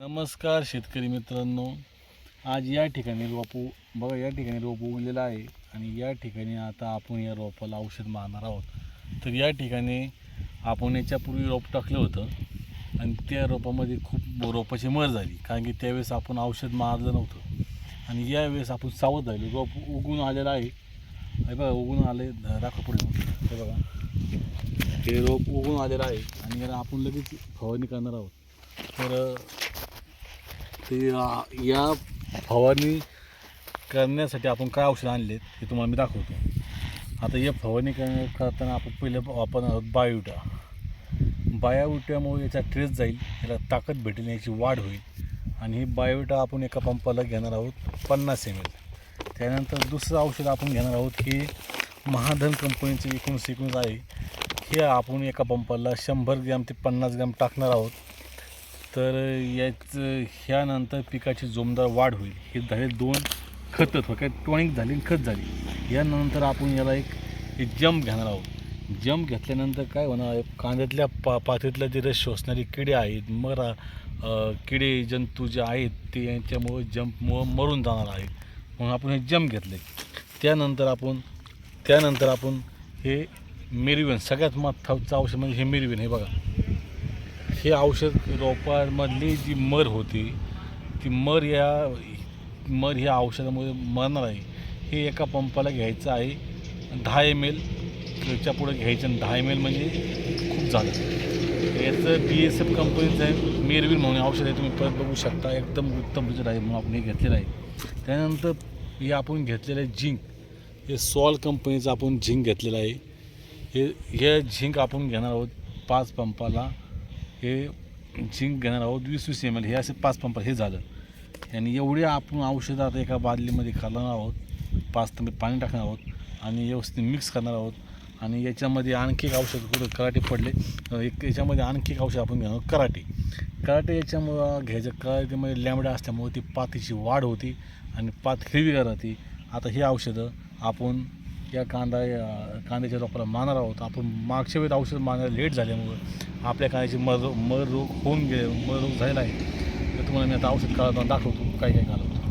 नमस्कार शेतकरी मित्रांनो. आज या ठिकाणी रोपू बघा या ठिकाणी रोप उगलेलं आहे आणि या ठिकाणी आता आपण या रोपाला औषध मारणार आहोत. तर या ठिकाणी आपण याच्यापूर्वी रोप टाकलं होतं आणि त्या रोपामध्ये खूप रोपाची मर झाली. कारण की त्यावेळेस आपण औषध मारलं नव्हतं. आणि यावेळेस आपण सावध झालो रोप उगून आलेलं आहे. हे बघा उगून आले दाखव पुढे. हे बघा. हे रोप उगून आलेलं आहे आणि याला आपण लगेच फवारणी करणार आहोत. तर ते या फवारणी करण्यासाठी आपण काय औषध आणलेत हे तुम्हाला मी दाखवतो. आता या फवारणी कर करताना आपण पहिलं वापरणार आहोत बायोटा. बायोटामुळे याचा ट्रेस जाईल याला ताकद भेटेल याची वाढ होईल. आणि हे बायोटा आपण एका पंपाला घेणार आहोत पन्नास एम एल त्यानंतर दुसरं औषध आपण घेणार आहोत हे महाधन कंपनीचं एकोणीस एकोणीस आहे. हे आपण एका पंपाला शंभर ग्रॅम ते पन्नास ग्रॅम टाकणार आहोत. तर याचं ह्यानंतर पिकाची जोमदार वाढ होईल. हे झाले दोन खतं थोडक्यात टॉनिक झाली आणि खत झाली. यानंतर आपण याला एक एक जंप घेणार आहोत. जंप घेतल्यानंतर काय होणार आहे? कांद्यातल्या पा पातीतल्या जे रस शोषणारे किडे आहेत मरा किडे जंतू जे आहेत ते यांच्यामुळं जंपमुळं मरून जाणार आहेत. म्हणून आपण हे जंप घेतले त्यानंतर आपण त्यानंतर आपण हे मेरिवेन सगळ्यात महत्त्वाचं औषध म्हणजे हे मेरिवेन हे बघा. हे औषध रोपामधली जी मर होती ती मर या मर ह्या औषधामुळे मरणार आहे. हे एका पंपाला घ्यायचं आहे. दहा एम एल त्याच्या पुढे घ्यायचं आणि दहा एम एल म्हणजे खूप झालं. याचं बी एस एफ कंपनीचं आहे मेरविन म्हणून औषध आहे तुम्ही परत बघू शकता. एकदम उत्तम रिझल्ट आहे म्हणून आपण हे घेतलेलं आहे. त्यानंतर हे आपण घेतलेलं आहे झिंक. हे सॉल कंपनीचं आपण झिंक घेतलेलं आहे. हे हे झिंक आपण घेणार आहोत पाच पंपाला. हे झिंक घेणार आहोत वीस वीस एम एल हे असे पाच पंप हे झालं. आणि एवढी आपण औषधं आता एका बादलीमध्ये खाणार आहोत पाच तंबे पाणी टाकणार आहोत आणि व्यवस्थित मिक्स करणार आहोत. आणि याच्यामध्ये आणखी एक औषध कुठं कराटे पडले एक याच्यामध्ये आणखी एक औषध आपण घेणार कराटे. कराटे याच्यामुळं घ्यायचं कराटेमध्ये लॅमडा असल्यामुळे ती पातीची वाढ होती आणि पात हिरवीगार राहते आता ही औषधं आपण या कांदा या कांद्याच्या रोपाला मारणार आहोत. आपण मागच्या वेळेत औषध मारायला लेट झाल्यामुळं आपल्या कांद्याची मर मर रोग होऊन गेले मर रोग झालेला आहे. तर तुम्हाला मी आता औषध काढताना दाखवतो काय काय घालवतो